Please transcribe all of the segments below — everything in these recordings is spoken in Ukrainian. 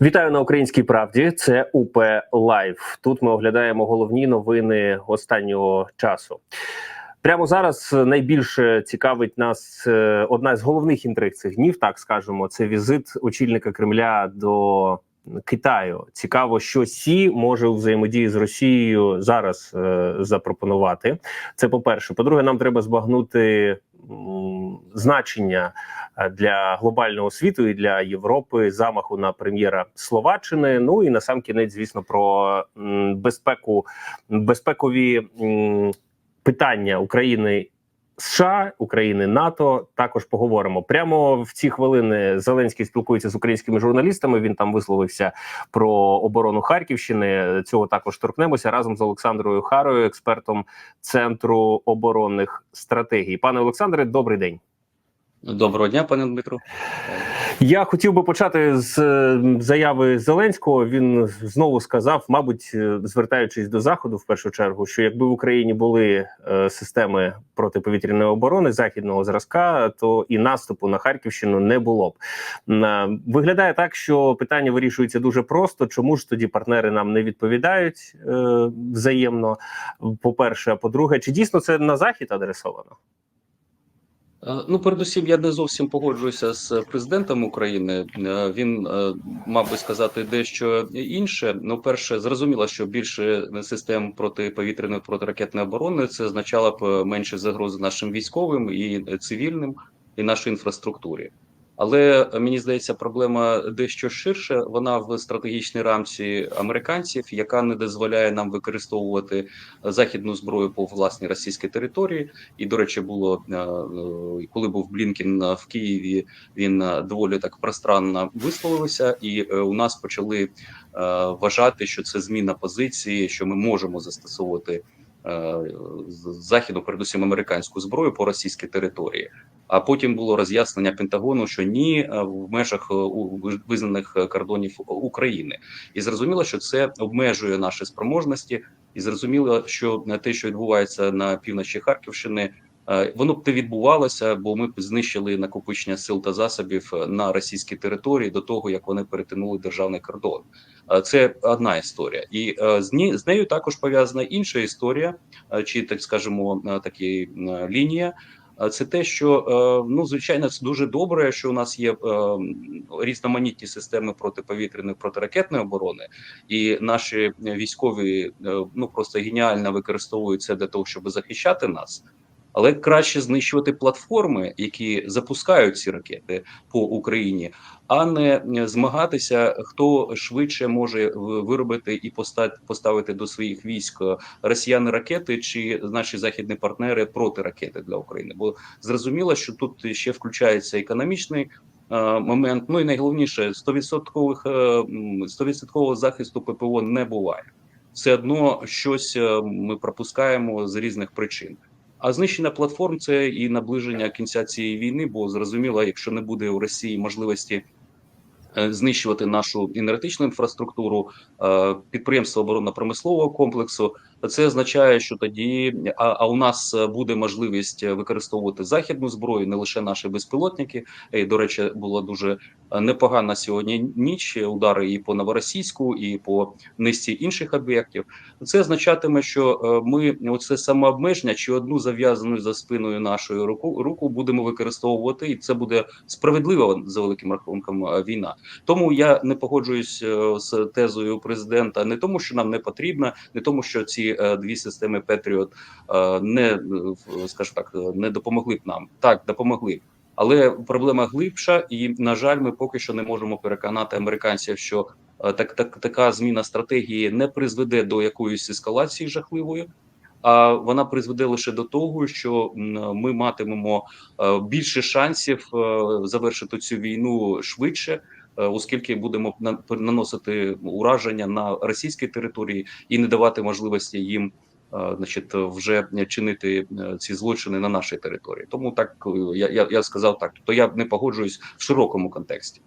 Вітаю на українській правді. Це УП Лайв. Тут ми оглядаємо головні новини останнього часу. Прямо зараз найбільше цікавить нас е, одна з головних інтриг цих днів, так скажемо. Це візит очільника Кремля до Китаю. Цікаво, що Сі може у взаємодії з Росією зараз е, запропонувати. Це по перше. По-друге, нам треба збагнути значення е, для глобального світу і для Європи замаху на прем'єра Словаччини. Ну і на сам кінець, звісно, про безпеку, безпекові питання України. США, України, НАТО також поговоримо прямо в ці хвилини. Зеленський спілкується з українськими журналістами. Він там висловився про оборону Харківщини. Цього також торкнемося разом з Олександрою Харою, експертом центру оборонних стратегій. Пане Олександре, добрий день. Доброго дня, пане Дмитро. Я хотів би почати з е, заяви Зеленського. Він знову сказав, мабуть, е, звертаючись до заходу, в першу чергу, що якби в Україні були е, системи протиповітряної оборони західного зразка, то і наступу на Харківщину не було б. Виглядає так, що питання вирішується дуже просто. Чому ж тоді партнери нам не відповідають взаємно? По перше, а по-друге, чи дійсно це на захід адресовано? Е, Ну, передусім, я не зовсім погоджуюся з президентом України. Е, Він е, мав би сказати дещо інше. Ну, перше, зрозуміло, що більше систем протиповітряної протиракетної оборони це означало б менше загрози нашим військовим і цивільним, і нашій інфраструктурі. Але е, мені здається, проблема дещо ширше. Вона в стратегічній рамці американців, яка не дозволяє нам використовувати західну зброю по власній російській території. І до речі, було е, е, коли був Блінкін в Києві. Він е, доволі так пространно висловився, і е, у нас почали е, вважати, що це зміна позиції, що ми можемо застосовувати е, західну, передусім американську зброю по російській території. А потім було роз'яснення Пентагону, що ні, е, в межах е, визнаних е, кордонів України, і зрозуміло, що це обмежує наші спроможності, і зрозуміло, що е, те, що відбувається на півночі Харківщини, е, воно б не відбувалося, бо ми б знищили накопичення сил та засобів е, на російській території до того, як вони перетинули державний кордон. Е, Це одна історія, і е, з ні з нею також пов'язана інша історія, е, чи так скажемо, е, такі е, лінія. Це те, що е, ну звичайно це дуже добре, що у нас є е, різноманітні системи протиповітряної протиракетної оборони, і наші військові е, ну просто геніально використовують це для того, щоб захищати нас. Але краще знищувати платформи, які запускають ці ракети по Україні, а не змагатися, хто швидше може виробити і поста- поставити до своїх військ росіяни ракети чи наші західні партнери протиракети для України. Бо зрозуміло, що тут ще включається економічний е, момент. Ну і найголовніше 100% е, 100% захисту ППО не буває. Все одно щось е, ми пропускаємо з різних причин. А знищення платформ це і наближення кінця цієї війни, бо зрозуміло, якщо не буде у Росії можливості е, знищувати нашу енергетичну інфраструктуру, е, підприємства оборонно-промислового комплексу, це означає, що тоді а, а у нас е, буде можливість використовувати західну зброю, не лише наші безпілотники. І, до речі, була дуже е, непогана сьогодні ніч. Удари і по новоросійську, і по низці інших об'єктів. Це означатиме, що е, ми оце самообмеження чи одну зав'язану за спиною нашої руку руку будемо використовувати, і це буде справедливо за великим рахунком е, війна. Тому я не погоджуюсь е, з тезою президента, не тому, що нам не потрібно, не тому, що ці е, дві системи Петріот е, не е, скажімо так, не допомогли б нам. Так, допомогли. Але проблема глибша, і на жаль, ми поки що не можемо переконати американців, що так, так така зміна стратегії не призведе до якоїсь ескалації жахливої. А вона призведе лише до того, що ми матимемо більше шансів завершити цю війну швидше, оскільки будемо на- наносити ураження на російській території і не давати можливості їм, е, значить, вже чинити е, ці злочини на нашій території. Тому так е, я, я, я сказав так. То я не погоджуюсь в широкому контексті.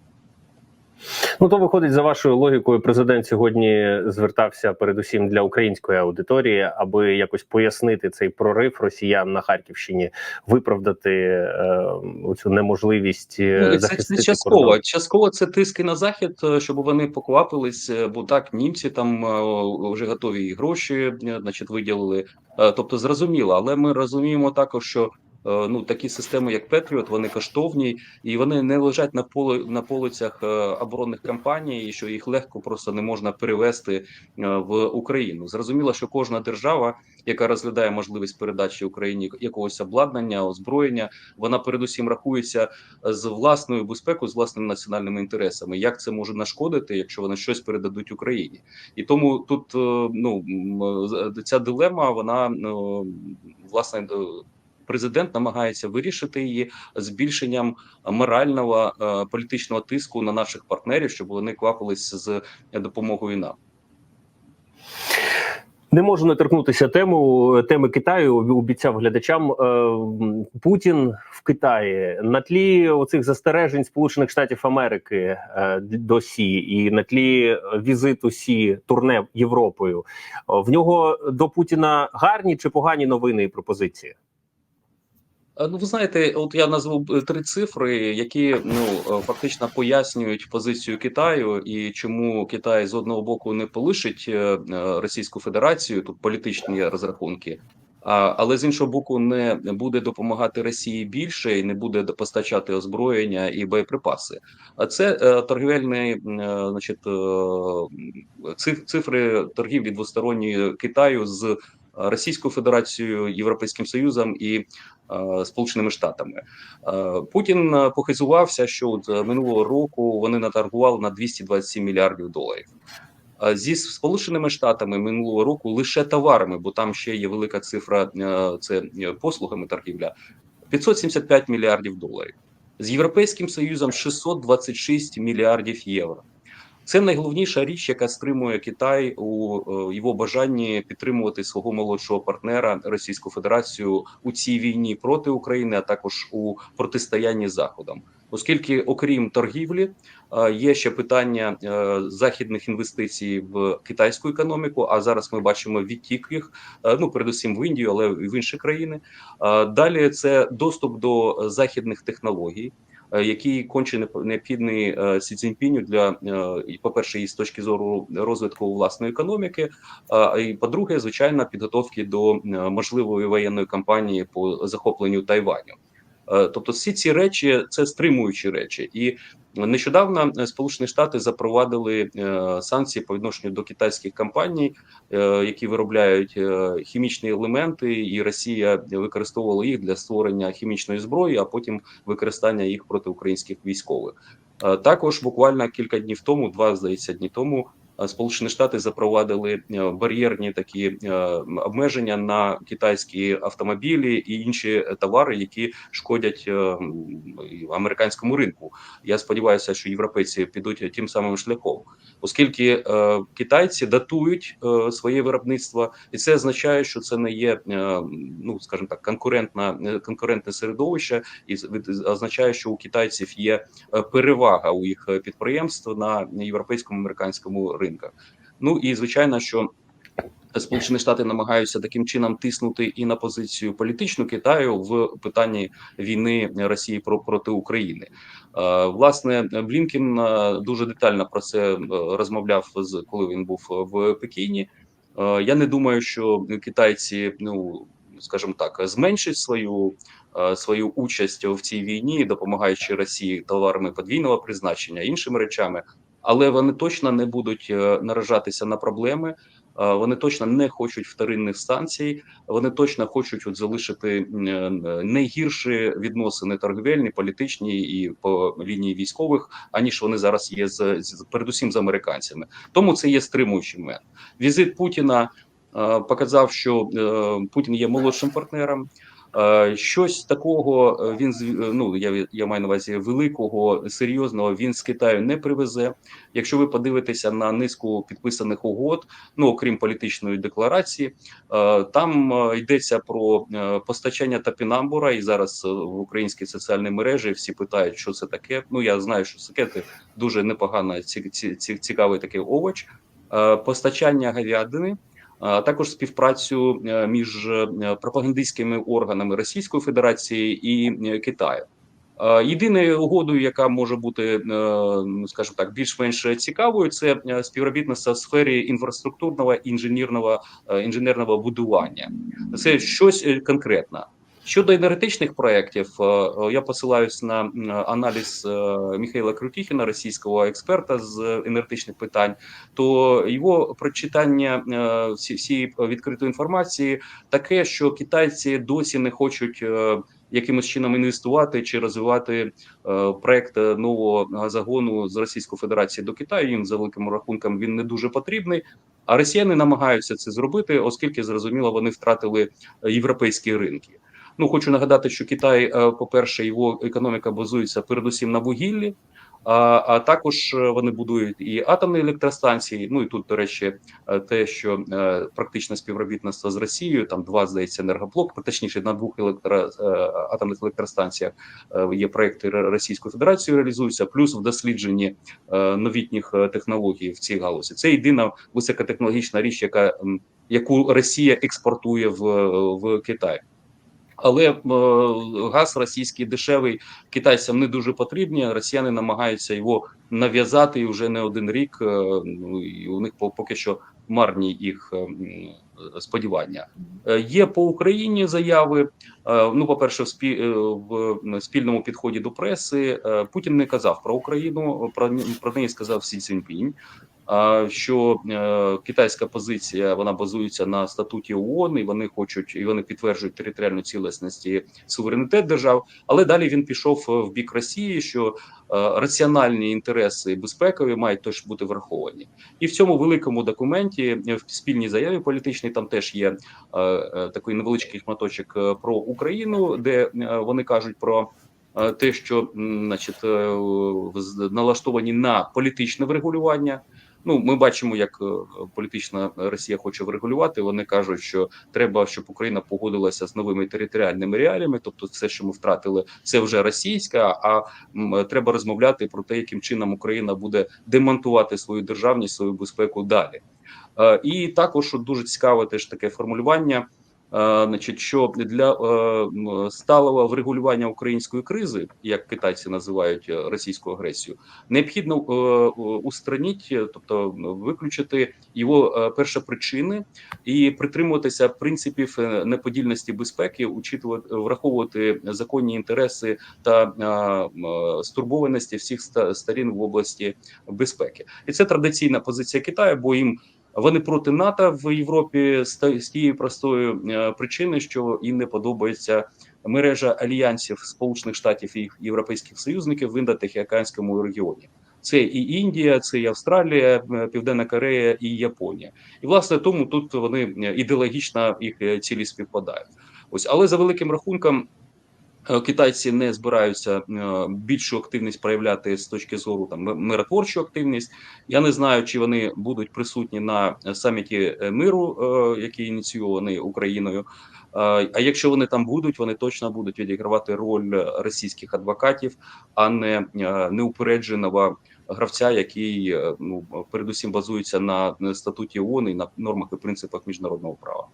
Ну то виходить за вашою логікою. Президент сьогодні звертався передусім для української аудиторії, аби якось пояснити цей прорив росіян на Харківщині, виправдати е, цю неможливість е, Ну, захистити це частково. кордон. Частково це тиски на захід, е, щоб вони поквапились, е, бо так німці там вже готові і гроші, значить, виділили. Тобто зрозуміло, але ми розуміємо також, що ну такі системи, як Петріот, вони коштовні і вони не лежать на полі на полицях е, оборонних кампаній, і що їх легко просто не можна перевести е, в Україну. Зрозуміло, що кожна держава, яка розглядає можливість передачі Україні якогось обладнання, озброєння, вона передусім рахується з власною безпекою, з власними національними інтересами. Як це може нашкодити, якщо вони щось передадуть Україні? І тому тут е, ну ця дилема, вона ну, власне. Президент намагається вирішити її збільшенням морального е, політичного тиску на наших партнерів, щоб вони квапились з допомогою нам. Не можу не торкнутися тему теми Китаю. Обіцяв глядачам Е, Путін в Китаї на тлі оцих застережень Сполучених Штатів Америки е, до Сі і на тлі візиту Сі турне Європою. В нього до Путіна гарні чи погані новини і пропозиції? Е, Ну, ви знаєте, от я назву е, три цифри, які ну е, фактично пояснюють позицію Китаю і чому Китай з одного боку не полишить Російську Федерацію, тут політичні розрахунки, але з іншого боку, не буде допомагати Росії більше і не буде постачати озброєння і боєприпаси. А це торгівельні, значить, цифри торгівлі двосторонньої Китаю з Російською Федерацією, Європейським Союзом і е, Сполученими Штатами. Е, Путін е, похизувався, що от минулого року вони наторгували на 227 мільярдів доларів. Зі Сполученими Штатами минулого року лише товарами, бо там ще є велика цифра, це послугами торгівля, 575 мільярдів доларів. З Європейським Союзом 626 мільярдів євро. Це найголовніша річ, яка стримує Китай у е, його бажанні підтримувати свого молодшого партнера Російську Федерацію у цій війні проти України, а також у протистоянні з Заходом, оскільки, окрім торгівлі, е, є ще питання е, західних інвестицій в китайську економіку. А зараз ми бачимо відтік їх, ну передусім в Індію, але і в інші країни. Далі це доступ до західних технологій який конче необхідний е, Сі Цзіньпіню для е, по-перше, і з точки зору розвитку власної економіки, і по-друге, звичайно, підготовки до е, можливої воєнної кампанії по захопленню Тайваню. Е, Тобто, всі ці речі це стримуючі речі, і нещодавно е, Сполучені Штати запровадили е, санкції по відношенню до китайських компаній, які виробляють хімічні елементи, і Росія використовувала їх для створення хімічної зброї, а потім використання їх проти українських військових. Також буквально кілька днів тому, два здається дні тому, Сполучені Штати запровадили е, бар'єрні такі е, обмеження на китайські автомобілі і інші товари, які шкодять е, американському ринку. Я сподіваюся, що європейці підуть тим самим шляхом, оскільки е, китайці датують е, своє виробництво, і це означає, що це не є е, ну скажімо так, конкурентна е, конкурентне середовище, і означає, що у китайців є е, перевага у їх е, підприємств на європейському американському ринках. Ну і звичайно, що Сполучені Штати намагаються таким чином тиснути і на позицію політичну Китаю в питанні війни Росії про проти України. Власне, Блінкін дуже детально про це е, розмовляв з коли він був в Пекіні. Я не думаю, що китайці, ну скажімо так, зменшать свою свою участь в цій війні, допомагаючи Росії товарами подвійного призначення іншими речами, але вони точно не будуть е, наражатися на проблеми. е, Вони точно не хочуть вторинних станцій. Вони точно хочуть от залишити е, найгірші відносини торговельні, політичні і по лінії військових, аніж вони зараз є з, з передусім з американцями. Тому це є стримуючий момент. Візит Путіна показав, що Путін є молодшим партнером. Е, Щось такого е, він е, ну я я маю на увазі великого серйозного він з Китаю не привезе. Якщо ви подивитеся на низку підписаних угод, ну окрім політичної декларації, там йдеться про постачання топінамбура, і зараз в українській соціальній мережі всі питають, що це таке. Ну я знаю, що сакети дуже непогано ці, ці, ці, цікавий такий овоч, постачання говядини також співпрацю е, між е, пропагандистськими органами Російської Федерації і е, Китаю. Єдиною угодою, яка може бути, ну, скажімо так, більш-менш цікавою, це співробітництво в сфері інфраструктурного інженерного інженерного будування. Це щось конкретне. Щодо енергетичних проєктів, е, е, я посилаюсь на аналіз е, Михайла Крутіхіна, російського експерта з енергетичних питань. То його прочитання е, всі, всі відкритої інформації таке, що китайці досі не хочуть якимось чином інвестувати чи розвивати проект нового газогону з Російської Федерації до Китаю. Їм за великим рахунком він не дуже потрібний. А росіяни намагаються це зробити, оскільки зрозуміло, вони втратили європейські ринки. Ну хочу нагадати, що Китай, е, по-перше, його економіка базується передусім на вугіллі, а, а також е, вони будують і атомні електростанції. Ну і тут, до речі, е, те, що практичне співробітництво з Росією, там два здається енергоблок, точніше на двох електро, атомних електростанціях є проекти Російської Федерації реалізуються, плюс в дослідженні новітніх технологій в цій галузі. Це єдина високотехнологічна річ, яка яку Росія експортує в, в Китай. Але е, газ російський дешевий китайцям не дуже потрібні. Росіяни намагаються його нав'язати і вже не один рік. е, ну, і у них по- поки що марні їх е, сподівання. Е, Є по Україні заяви. Ну, по перше, в спі- в спільному підході до преси Путін не казав про Україну. Про про неї сказав Сі Цзіньпінь. Що е, китайська позиція вона базується на статуті ООН, і вони хочуть і вони підтверджують територіальну цілісність і суверенітет держав. Але далі він пішов е, в бік Росії, що е, раціональні інтереси безпекові мають теж бути враховані. І в цьому великому документі в спільній заяві політичній там теж є такий невеличкий шматочок е, про Україну, де вони кажуть про. Те, що значить, налаштовані на політичне врегулювання. Ну, ми бачимо, як е, політична Росія хоче врегулювати. Вони кажуть, що треба, щоб Україна погодилася з новими територіальними реаліями, тобто все, що ми втратили, це вже російська. А треба розмовляти про те, яким чином Україна буде демонтувати свою державність, свою безпеку далі. Е, І також дуже цікаве теж таке формулювання. Е, Значить, що для е, сталого врегулювання української кризи, як китайці називають е, російську агресію, необхідно устранити, е, тобто виключити його першопричини і притримуватися принципів неподільності безпеки, учитувати враховувати законні інтереси та стурбованості всіх сторін в області безпеки, і це традиційна позиція Китаю, бо їм. Вони проти НАТО в Європі з тієї простої е, причини, що їм не подобається мережа альянсів Сполучених Штатів і європейських союзників в індотихоокеанському регіоні. Це і Індія, це і Австралія, е, Південна Корея і Японія. І власне тому тут вони е, ідеологічно їх цілі співпадають. Ось, але за великим рахунком. Е, Китайці не збираються е, більшу активність проявляти з точки зору там миротворчу активність. Я не знаю, чи вони будуть присутні на саміті е, миру, який ініційований Україною. А якщо вони там будуть, вони точно будуть відігравати роль російських адвокатів, а не неупередженого гравця, який ну передусім базується на статуті ООН і на нормах і принципах міжнародного права.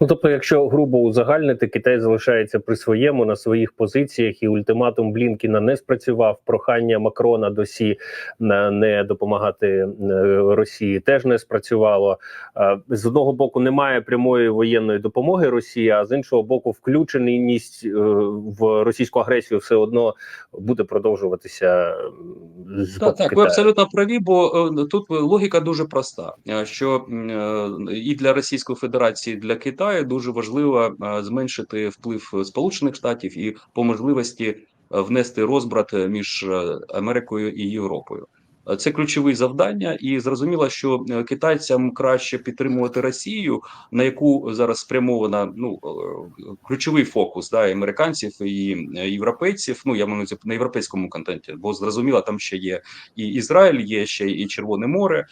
Ну тобто, якщо грубо узагальнити, Китай залишається при своєму на своїх позиціях, і ультиматум Блінкіна не спрацював. Прохання Макрона до Сі не допомагати е, Росії теж не спрацювало. Е, З одного боку немає прямої воєнної допомоги Росії, а з іншого боку, включеність е, в російську агресію все одно буде продовжуватися е, з Так, так, ви абсолютно праві, бо е, тут логіка дуже проста: е, що е, і для Російської Федерації, і для Китаю дуже важливо е, зменшити вплив Сполучених Штатів і по можливості е, внести розбрат між е, Америкою і Європою. Це ключові завдання, і зрозуміло, що китайцям краще підтримувати Росію, на яку зараз спрямована ну ключовий фокус да, американців і європейців. Ну я маю на європейському контенті, бо зрозуміло, там ще є і Ізраїль, є ще і Червоне море,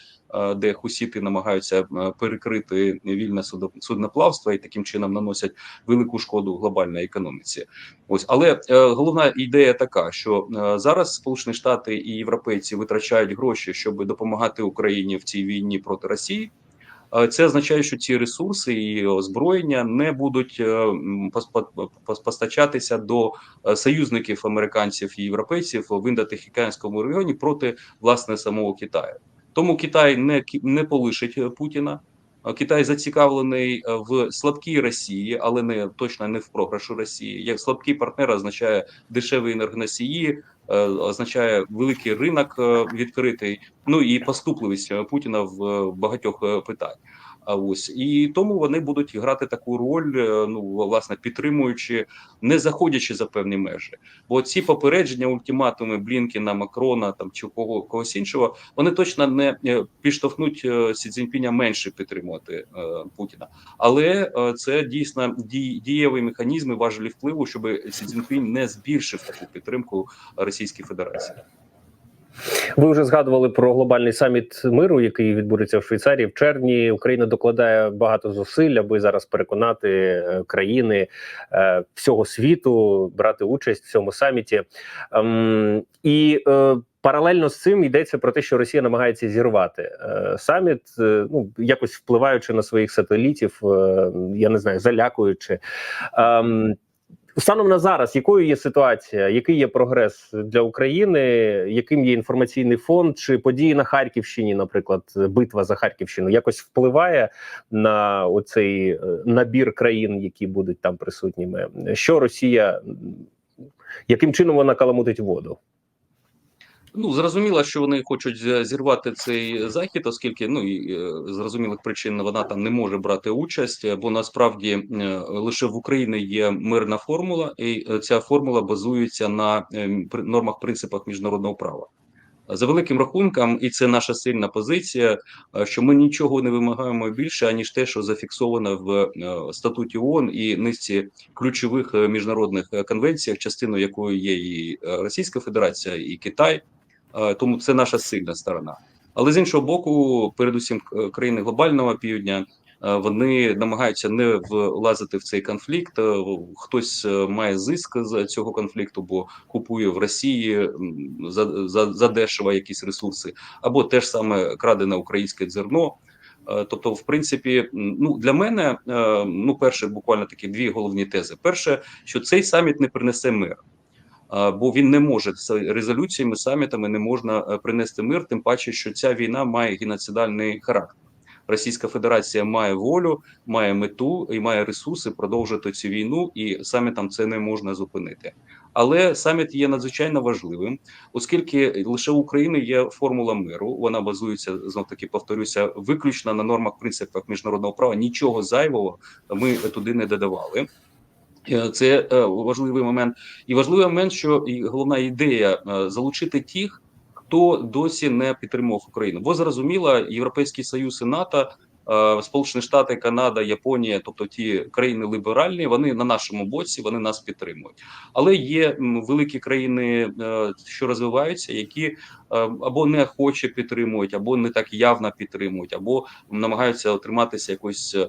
де хусіти намагаються е, перекрити вільне судноплавство і таким чином наносять велику шкоду глобальній економіці. Ось, але е, головна ідея така, що е, зараз Сполучені Штати і європейці витрачають гроші, щоб допомагати Україні в цій війні проти Росії. Е, Це означає, що ці ресурси і озброєння не будуть е, постачатися до е, союзників американців і європейців в індотихокеанському регіоні проти власне самого Китаю. Тому Китай не не полишить е, Путіна. Китай зацікавлений е, в слабкій Росії, але не точно не в програшу Росії. Як слабкий партнер означає дешеві енергоносії, е, означає великий ринок е, відкритий. Ну і поступливість е, Путіна в е, багатьох е, питань. А ось і тому вони будуть грати таку роль, е, ну власне підтримуючи, не заходячи за певні межі. Бо ці попередження, ультиматуми Блінкіна, Макрона там чи кого когось іншого, вони точно не е, підштовхнуть е, Сі Цзіньпіня менше підтримувати е, Путіна. Але е, це дійсно дій, дієвий механізм і важелі впливу, щоб Сі Цзіньпінь не збільшив таку підтримку Російської Федерації. Ви вже згадували про глобальний саміт миру, який відбудеться в Швейцарії в червні. Україна докладає багато зусиль, аби зараз переконати е, країни е, всього світу брати участь в цьому саміті. Ем, і е, Паралельно з цим йдеться про те, що Росія намагається зірвати саміт, ну якось впливаючи на своїх сателітів, я не знаю, залякуючи. Станом на зараз, якою є ситуація, який є прогрес для України, яким є інформаційний фонд, чи події на Харківщині, наприклад, битва за Харківщину, якось впливає на оцей е, набір країн, які будуть там присутніми? Що Росія яким чином вона каламутить воду? Ну зрозуміло, що вони хочуть зірвати цей захід, оскільки ну і е, зрозумілих причин вона там не може брати участь, бо насправді е, лише в Україні є мирна формула, і е, ця формула базується на нормах принципах міжнародного права. За великим рахунком, і це наша сильна позиція, що ми нічого не вимагаємо більше аніж те, що зафіксовано в статуті ООН і низці ключових міжнародних конвенціях, частиною якої є і Російська Федерація, і Китай. Е, Тому це наша сильна сторона. Але з іншого боку, передусім країни глобального півдня. е, Вони намагаються не влазити в цей конфлікт. Е, Хтось е, має зиск з цього конфлікту, бо купує в Росії за, за, за дешево якісь ресурси, або те ж саме крадене українське зерно. Е, Тобто, в принципі, ну для мене е, ну перше, буквально такі дві головні тези: перше, що цей саміт не принесе мир. Бо він не може з резолюціями, самітами не можна е, принести мир, тим паче, що ця війна має геноцидальний характер. Російська Федерація має волю, має мету і має ресурси продовжити цю війну, і самітам це не можна зупинити. Але саміт є надзвичайно важливим, оскільки лише в Україні є формула миру. Вона базується знов таки повторюся, виключно на нормах принципах міжнародного права. Нічого зайвого ми туди не додавали. Е, Це е, важливий момент, і важливий момент, що і головна ідея е, залучити тих, хто досі не підтримував Україну. Бо зрозуміло, Європейський Союз і НАТО, Сполучені Штати, Канада, Японія, тобто ті країни ліберальні, вони на нашому боці, вони нас підтримують. Але є великі країни, е, що розвиваються, які е, або неохоче підтримують, або не так явно підтримують, або намагаються отриматися якоїсь е,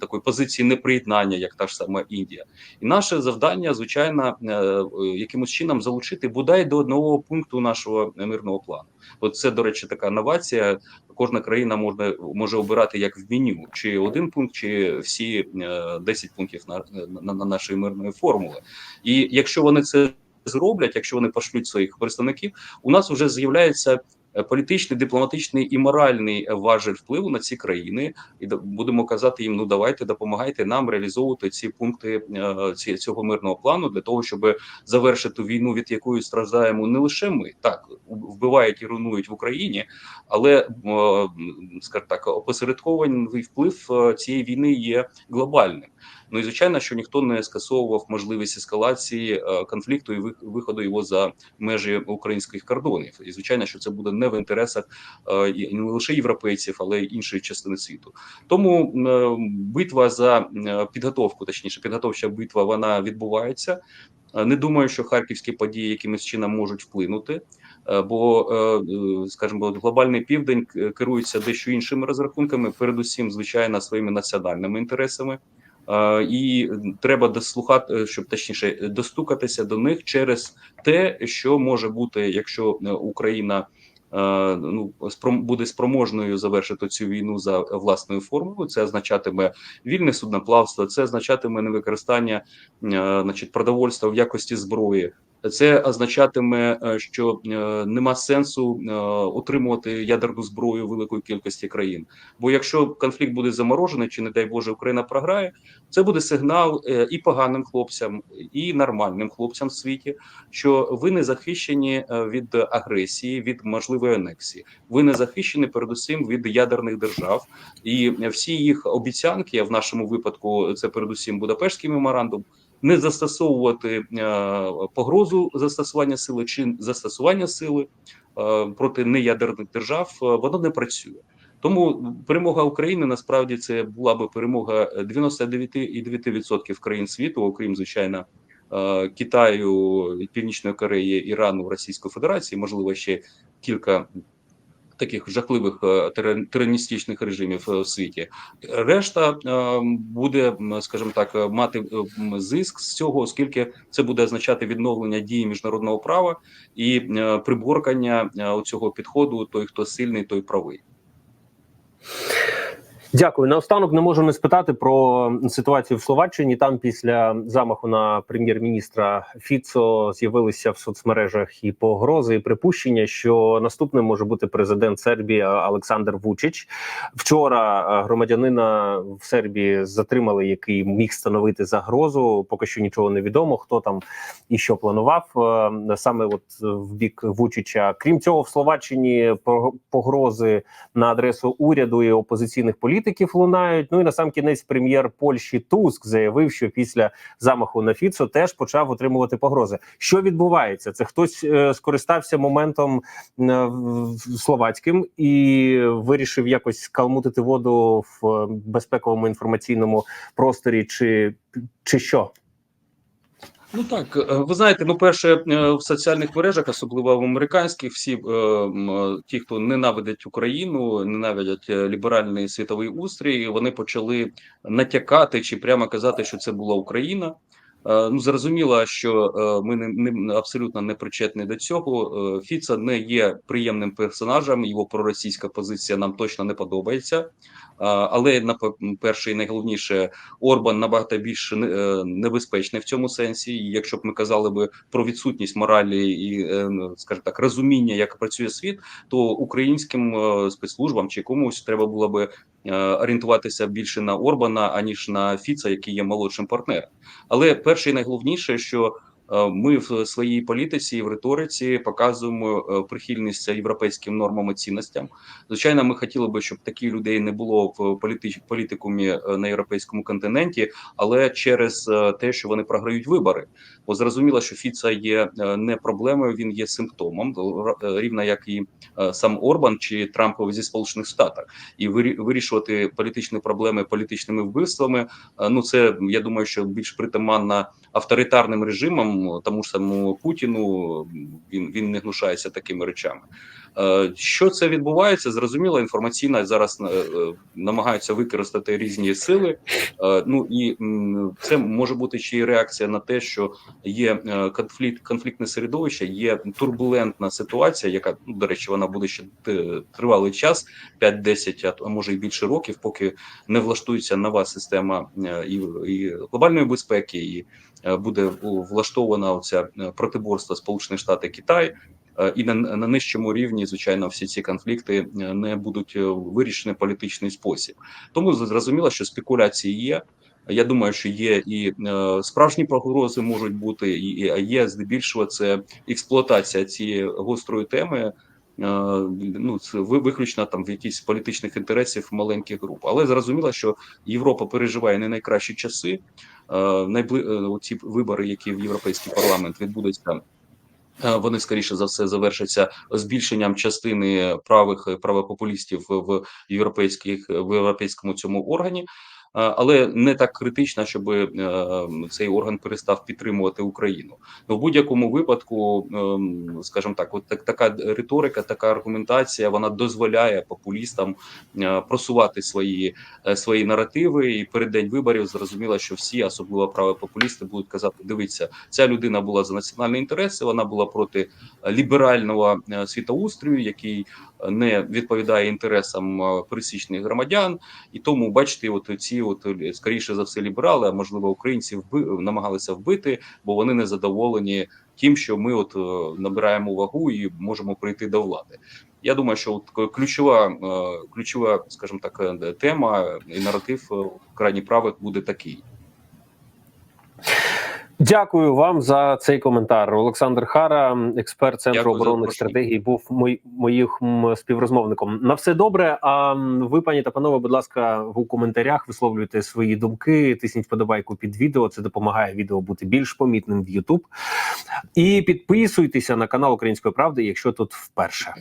такої позиції неприєднання, як та ж сама Індія. І наше завдання, звичайно, е, е, якимось чином залучити бодай до одного пункту нашого мирного плану. От це, до речі, така новація. Кожна країна може може обирати як в меню, чи один пункт, чи всі е, 10 пунктів на, на, на нашої мирної формули. І якщо вони це зроблять, якщо вони пошлють своїх представників, у нас вже з'являється е, політичний, дипломатичний і моральний е, важель впливу на ці країни, і будемо казати їм: ну давайте допомагайте нам реалізовувати ці пункти е, ці, цього мирного плану для того, щоб завершити війну, від якої страждаємо не лише ми, так вбивають і руйнують в Україні, але е, скажімо так, опосередкований вплив е, цієї війни є глобальним. Ну і звичайно, що ніхто не скасовував можливість ескалації е, конфлікту і виходу його за межі українських кордонів. І звичайно, що це буде не в інтересах е, не лише європейців, але й іншої частини світу. Тому е, битва за підготовку, точніше, підготовча битва, вона відбувається. Не думаю, що харківські події якимось чином можуть вплинути, бо, скажімо, глобальний південь керується дещо іншими розрахунками, передусім, звичайно, своїми національними інтересами. Е, І треба дослухати, е, щоб точніше достукатися до них через те, що може бути, якщо е, Україна ну буде спроможною завершити цю війну за власною формою. Це означатиме вільне судноплавство, це означатиме невикористання значить продовольства в якості зброї. Це означатиме, е, що е, нема сенсу е, отримувати ядерну зброю великої кількості країн. Бо якщо конфлікт буде заморожений, чи не дай Боже Україна програє, це буде сигнал і поганим хлопцям, і нормальним хлопцям в світі, що ви не захищені від агресії, від можливої анексії. Ви не захищені передусім від ядерних держав, і всі їх обіцянки, в нашому випадку це передусім Будапештський меморандум. Не застосовувати е, погрозу застосування сили чи застосування сили е, проти неядерних держав, е, воно не працює. Тому перемога України насправді це була би перемога 99,9% країн світу, окрім звичайно Китаю, Північної Кореї, Ірану, Російської Федерації, можливо, ще кілька таких жахливих е, тираністичних режимів е, в світі. Решта е, буде, скажімо так, мати зиск з цього, оскільки це буде означати відновлення дії міжнародного права і приборкання цього підходу: той, хто сильний, той правий. Дякую. Наостанок не можу не спитати про ситуацію в Словаччині. Там після замаху на прем'єр-міністра Фіцо з'явилися в соцмережах і погрози, і припущення, що наступним може бути президент Сербії Олександр Вучич. Вчора е, громадянина в Сербії затримали, який міг становити загрозу. Поки що нічого не відомо, хто там і що планував е, саме от в бік Вучича. Крім цього, в Словаччині по- погрози на адресу уряду і опозиційних політиків лунають. Ну і на сам кінець прем'єр Польщі Туск заявив, що після замаху на Фіцо теж почав отримувати погрози. Що відбувається? Це хтось е, скористався моментом е, словацьким і вирішив якось скалмутити воду в е, безпековому інформаційному просторі, чи, чи що? Ну так, е, ви знаєте, ну перше е, в соціальних мережах, особливо в американських, всі е, ті, хто ненавидить Україну, ненавидять ліберальний світовий устрій, вони почали натякати чи прямо казати, що це була Україна. Е, Ну зрозуміло, що е, ми не, не абсолютно не причетні до цього. Е, Фіца не є приємним персонажем. Його проросійська позиція нам точно не подобається. Але на перше і найголовніше Орбан набагато більш небезпечний в цьому сенсі. І якщо б ми казали би про відсутність моралі і, ну, скажімо так, розуміння, як працює світ, то українським спецслужбам чи комусь треба було би орієнтуватися більше на Орбана аніж на Фіца, який є молодшим партнером. Але перше і найголовніше, що е, ми в своїй політиці і в риториці показуємо е, прихильність європейським нормам і цінностям. Звичайно, ми хотіли би, щоб таких людей не було в політикумі е, на європейському континенті, але через е, те, що вони програють вибори. Бо зрозуміло, що Фіца є е, не проблемою, він є симптомом, е, рівно як і е, сам Орбан чи Трамп зі Сполучених Штатів. І вирішувати політичні проблеми політичними вбивствами. е, Ну це я думаю, що більш притаманно авторитарним режимам, тому ж самому Путіну. Він він не гнушається такими речами. Е, Що це відбувається? Зрозуміло, інформаційно зараз е, е, намагаються використати різні сили. Ну і це може бути ще й реакція на те, що є конфлікт, конфліктне середовище, є турбулентна ситуація, яка ну, до речі, вона буде ще тривалий час, 5-10, а може і більше років, поки не влаштується нова система і, і глобальної безпеки, і буде влаштована оця протиборство Сполучені Штати Китай. Е, І на, на нижчому рівні, звичайно, всі ці конфлікти е, не будуть вирішені в політичний спосіб. Тому зрозуміло, що спекуляції є. Я думаю, що є і е, справжні погрози можуть бути, і, є здебільшого це експлуатація цієї гострої теми ну це ви- виключно там в якісь політичних інтересів маленьких груп. Але зрозуміло, що Європа переживає не найкращі часи. Найбли... ці вибори, які в європейський парламент відбудуться. Е, Вони скоріше за все завершаться збільшенням частини правих е, правопопулістів в європейських в європейському цьому органі, але не так критично, щоб е, цей орган перестав підтримувати Україну. Ну, в будь-якому випадку, ем, скажімо так, от так, така риторика, така аргументація, вона дозволяє популістам е, просувати свої, е, свої наративи. І перед день виборів зрозуміло, що всі, особливо правопопулісти, будуть казати: дивіться, ця людина була за національні інтереси, вона була проти ліберального е, світоустрою, який е, не відповідає інтересам пересічних громадян. І тому бачите, от ці от скоріше за все ліберали, а можливо українці вби намагалися вбити, бо вони не задоволені тим, що ми от е, набираємо вагу і можемо прийти до влади. Я думаю, що от ключова, е, ключова, скажімо так, е, тема і наратив е, крайні правих буде такий. Дякую вам за цей коментар. Олександр Хара, експерт центру Дякую оборонних стратегій, був мой, моїх співрозмовником. На все добре. А ви, пані та панове, будь ласка, в коментарях висловлюйте свої думки. Тисніть вподобайку під відео. Це допомагає відео бути більш помітним в YouTube. І підписуйтеся на канал Української правди, якщо тут вперше.